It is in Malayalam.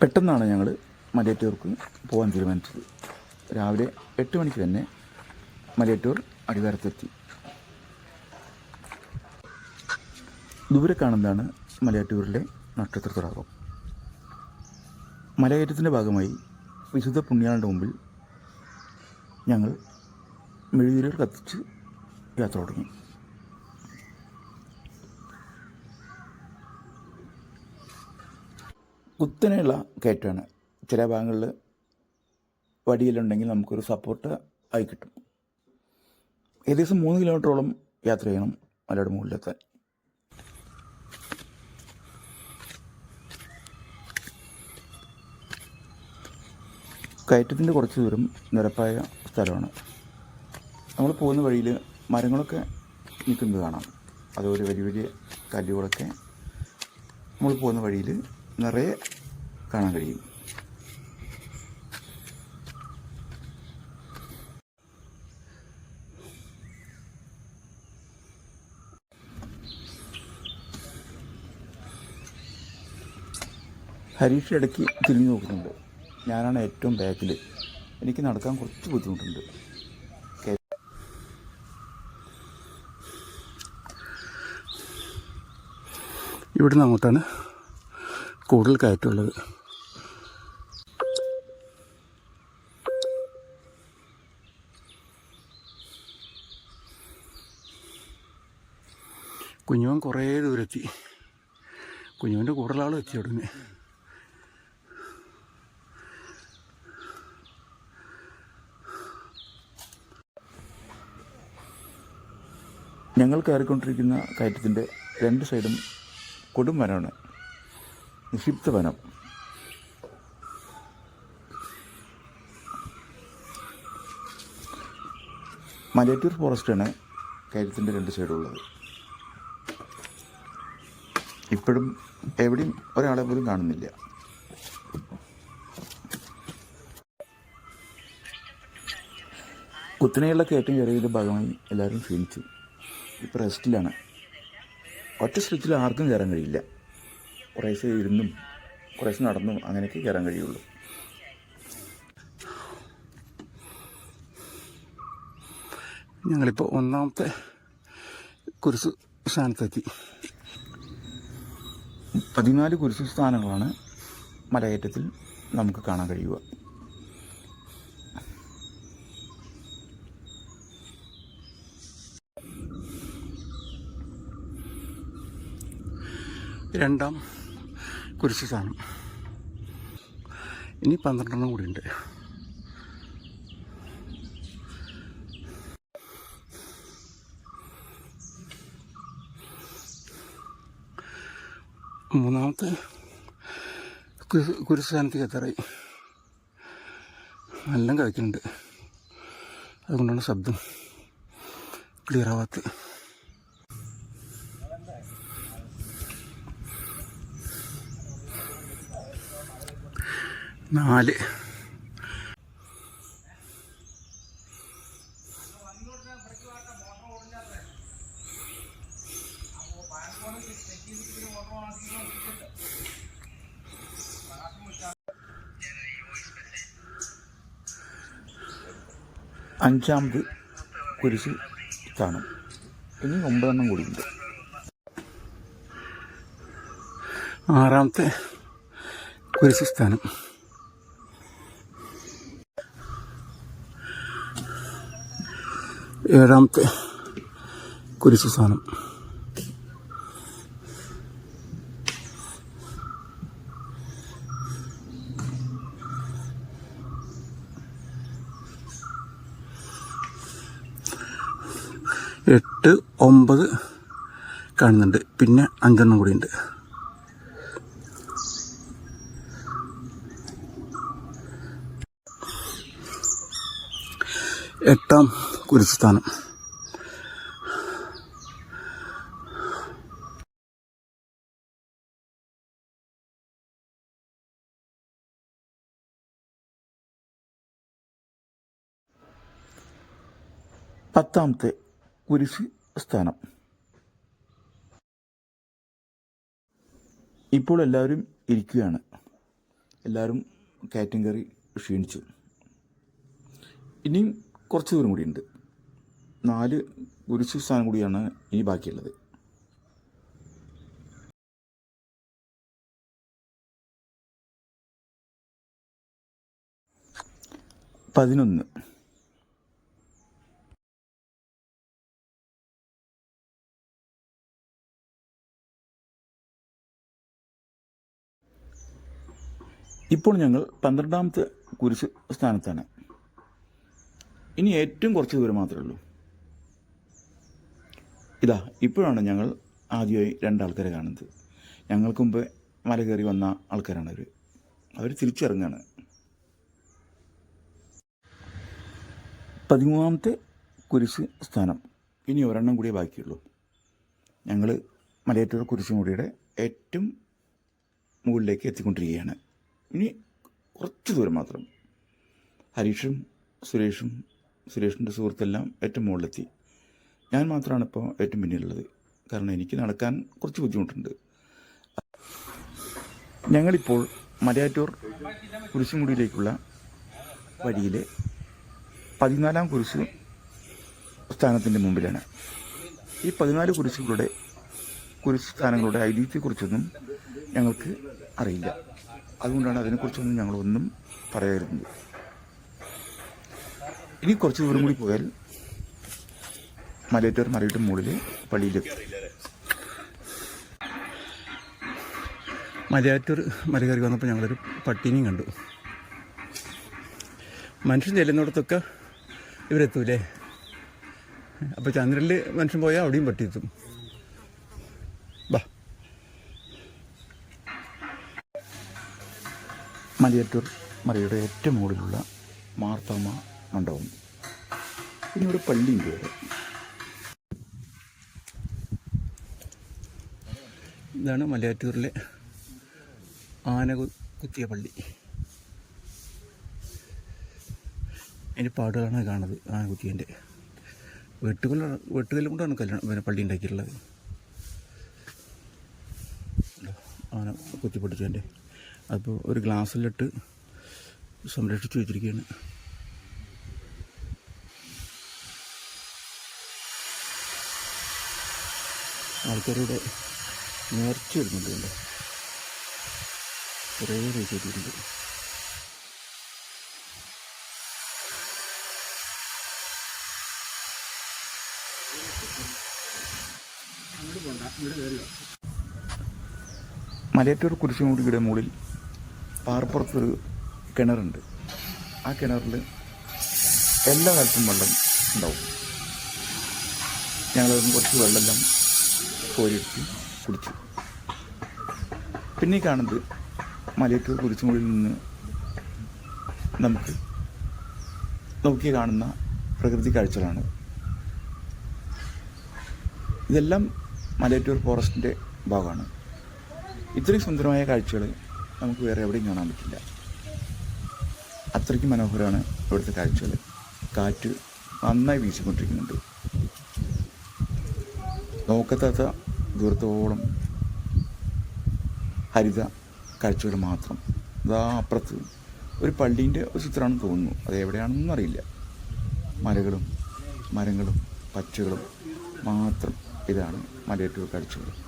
പെട്ടെന്നാണ് ഞങ്ങൾ മലയറ്റൂർക്ക് പോകാൻ തീരുമാനിച്ചത്. രാവിലെ എട്ട് മണിക്ക് തന്നെ മലയറ്റൂർ അടിവാരത്തെത്തി. ദൂരെ കാണുന്നതാണ് മലയാറ്റൂരിലെ നക്ഷത്ര തടാകം മലകയറ്റത്തിന്റെ ഭാഗമായി വിശുദ്ധ പുണ്യാളുടെ മുമ്പിൽ ഞങ്ങൾ മെഴുകുതിരികൾ കത്തിച്ച് യാത്ര തുടങ്ങി. കുത്തനെയുള്ള കയറ്റമാണ്. ചില ഭാഗങ്ങളിൽ വടിയിലുണ്ടെങ്കിൽ നമുക്കൊരു സപ്പോർട്ട് ആയി കിട്ടും. ഏകദേശം മൂന്ന് കിലോമീറ്ററോളം യാത്ര ചെയ്യണം മലയുടെ മുകളിലെത്താൻ. കയറ്റത്തിന്റെ കുറച്ച് ദൂരം നിരപ്പായ സ്ഥലമാണ്. നമ്മൾ പോകുന്ന വഴിയിൽ മരങ്ങളൊക്കെ നിൽക്കുന്നത് കാണാം. അതുപോലെ വലിയ വലിയ കല്ലുകളൊക്കെ നമ്മൾ പോകുന്ന വഴിയിൽ നിറയെ കാണാൻ കഴിയും. ഹരീഷ് ഇടയ്ക്ക് തിരിഞ്ഞു നോക്കുന്നുണ്ട്. ഞാനാണ് ഏറ്റവും ബാക്കിൽ എനിക്ക് നടക്കാൻ കുറച്ച് ബുദ്ധിമുട്ടുണ്ട്. ഇവിടുന്ന് അങ്ങോട്ടാണ് കൂടുതൽ കയറ്റുള്ളത് കുഞ്ഞുവൻ കുറേ ദൂരെത്തി. കുഞ്ഞുവന്റെ കൂടുതലാൾ എത്തി ഉടനെ ഞങ്ങൾ കയറിക്കൊണ്ടിരിക്കുന്ന കയറ്റത്തിന്റെ രണ്ട് സൈഡും കൊടും വനമാണ് നിക്ഷിപ്ത വനം മലയറ്റൂർ ഫോറസ്റ്റാണ് കേരളത്തിന്റെ രണ്ട് സൈഡുള്ളത്. ഇപ്പോഴും എവിടെയും ഒരാളെ പോലും കാണുന്നില്ല. കുത്തനെയുള്ള കയറ്റം കയറിയതിന്റെ ഭാഗമായി എല്ലാവരും ക്ഷീണിച്ചു. ഇപ്പോൾ റെസ്റ്റിലാണ് ഒറ്റ സ്ട്രെച്ചിൽ ആർക്കും കയറാൻ കഴിയില്ല. കുറേശ്ശെ ഇരുന്നും കുറേശ്ശെ നടന്നും അങ്ങനെയൊക്കെ കയറാൻ കഴിയുള്ളൂ. ഞങ്ങളിപ്പോൾ ഒന്നാമത്തെ കുരിശ് സ്ഥാനത്തെത്തി. പതിനാല് കുരിശു സ്ഥാനങ്ങളാണ് മലയേറ്റത്തിൽ നമുക്ക് കാണാൻ കഴിയുക. രണ്ടാം കുരിശ് സാധനം. ഇനി പന്ത്രണ്ടെണ്ണം കൂടിയുണ്ട്. മൂന്നാമത്തെ കുരിശ് കുരിശ് സ്ഥാനത്തേക്ക് എത്താറായി എല്ലാം കഴിക്കുന്നുണ്ട്. അതുകൊണ്ടാണ് ശബ്ദം ക്ലിയർ ആവാത്തത്. നാല്. അഞ്ചാമത് കുരിശ് കാണും ഇനി ഒമ്പതെണ്ണം കൂടിയുണ്ട് ആറാമത്തെ കുരിശ് സ്ഥാനം ഏഴാമത്തെ കുരിശു സ്ഥാനം എട്ട് ഒമ്പത് കാണുന്നുണ്ട്. പിന്നെ അഞ്ചെണ്ണം കൂടിയുണ്ട്. എട്ടാം കുരിശുസ്ഥാനം. പത്താമത്തെ കുരിശ് സ്ഥാനം ഇപ്പോൾ എല്ലാവരും ഇരിക്കുകയാണ്. എല്ലാവരും കയറ്റം കയറി ക്ഷീണിച്ചു. ഇനിയും കുറച്ച് ദൂരം കൂടിയുണ്ട് നാല് കുരിശ് സ്ഥാനം കൂടിയാണ് ഇനി ബാക്കിയുള്ളത്. പതിനൊന്ന്. ഇപ്പോൾ ഞങ്ങൾ പന്ത്രണ്ടാമത്തെ കുരിശ് സ്ഥാനത്താണ്. ഇനി ഏറ്റവും കുറച്ച് ദൂരം മാത്രമേ ഉള്ളൂ. ഇതാ ഇപ്പോഴാണ് ഞങ്ങൾ ആദ്യമായി രണ്ടാൾക്കാരെ കാണുന്നത്. ഞങ്ങൾക്ക് മുമ്പ് മല കയറി വന്ന ആൾക്കാരാണ് അവർ അവർ തിരിച്ചിറങ്ങാണ്. പതിമൂന്നാമത്തെ കുരിശ് സ്ഥാനം. ഇനി ഒരെണ്ണം കൂടിയേ ബാക്കിയുള്ളൂ. ഞങ്ങൾ മലയാറ്റൂർ കുരിശുമുടിയുടെ ഏറ്റവും മുകളിലേക്ക് എത്തിക്കൊണ്ടിരിക്കുകയാണ്. ഇനി കുറച്ച് ദൂരം മാത്രം. ഹരീഷും സുരേഷും സുരേഷിന്റെ സുഹൃത്തെല്ലാം ഏറ്റവും മുകളിലെത്തി. ഞാൻ മാത്രമാണ് ഇപ്പോൾ ഏറ്റവും പിന്നിലുള്ളത്. കാരണം എനിക്ക് നടക്കാൻ കുറച്ച് ബുദ്ധിമുട്ടുണ്ട്. ഞങ്ങളിപ്പോൾ മലയാറ്റൂർ കുരിശുമുടിയിലേക്കുള്ള വഴിയിലെ പതിനാലാം കുരിശ് സ്ഥാനത്തിന്റെ മുമ്പിലാണ്. ഈ പതിനാല് കുരിശുകളുടെ കുരിശ് സ്ഥാനങ്ങളുടെ ഐതിഹ്യത്തെക്കുറിച്ചൊന്നും ഞങ്ങൾക്ക് അറിയില്ല. അതുകൊണ്ടാണ് അതിനെക്കുറിച്ചൊന്നും ഞങ്ങളൊന്നും പറയാറുണ്ട് ഇനി കുറച്ച് ദൂരം കൂടി പോയാൽ മലയേറ്റൂർ മറിയിട്ട് മുകളിൽ പള്ളിയിലെത്തി മലയാറ്റൂർ മല കയറി വന്നപ്പോൾ ഞങ്ങളൊരു പട്ടിനെയും കണ്ടു. മനുഷ്യൻ ചെല്ലുന്നിടത്തൊക്കെ ഇവരെത്തൂലേ? അപ്പോൾ ചന്ദ്രനിൽ മനുഷ്യൻ പോയാൽ അവിടെയും പട്ടി എത്തും ബാ. മലയാറ്റൂർ മലയുടെ ഏറ്റവും മുകളിലുള്ള മാർത്താമ മണ്ഡപം. പിന്നെ ഒരു പള്ളിയുണ്ട് ഇവിടെ. ഇതാണ് മലയാറ്റൂരിലെ ആന കുത്തിയ പള്ളി. അതിന്റെ പാടുകളാണ് കാണുന്നത് ആന കുത്തിയന്റെ വെട്ടുകല്ല് വെട്ടുകല്ല് കൊണ്ടാണ് കല്യാണം പിന്നെ പള്ളി ഉണ്ടാക്കിയിട്ടുള്ളത്. ഉണ്ടോ? ആന കുത്തിപ്പൊടിച്ചതിന്റെ അപ്പോൾ ഒരു ഗ്ലാസ്സിലിട്ട് സംരക്ഷിച്ചു വെച്ചിരിക്കുകയാണ്. ആൾക്കാരുടെ നേർച്ച വരുന്നുണ്ട് കണ്ടോ കുറേ കിട്ടിയിട്ടുണ്ട് മലയാറ്റൂർ കുരിശുമുടിയുടെ മുകളിൽ പാറപ്പുറത്തൊരു കിണറുണ്ട്. ആ കിണറിൽ എല്ലാ കാലത്തും വെള്ളം ഉണ്ടാവും. ഞങ്ങളതിന് കുറച്ച് വെള്ളമെല്ലാം കോരിയെടുത്ത്. കുടിച്ചു പിന്നെ കാണുന്നത് മലയാറ്റൂർ കുരിശുമുടിയിൽ നിന്ന് നമുക്ക് നോക്കി കാണുന്ന പ്രകൃതി കാഴ്ചകളാണ്. ഇതെല്ലാം മലയറ്റൂർ ഫോറസ്റ്റിന്റെ ഭാഗമാണ്. ഇത്രയും സുന്ദരമായ കാഴ്ചകൾ നമുക്ക് വേറെ എവിടെയും കാണാൻ പറ്റില്ല. അത്രയ്ക്ക് മനോഹരമാണ് ഇവിടുത്തെ കാഴ്ചകൾ. കാറ്റ് നന്നായി വീശിക്കൊണ്ടിരിക്കുന്നുണ്ട്. നോക്കത്താത്ത ദൂരത്തോളം ഹരിത കാഴ്ചകൾ മാത്രം. ഇതാ അപ്പുറത്ത് ഒരു പള്ളീന്റെ ഒരു ചിത്രമാണെന്ന് തോന്നുന്നു. അത് എവിടെയാണെന്നൊന്നും അറിയില്ല. മലകളും മരങ്ങളും പച്ചകളും മാത്രം ഇതാണ് മലയാറ്റൂർ കാഴ്ചകൾ.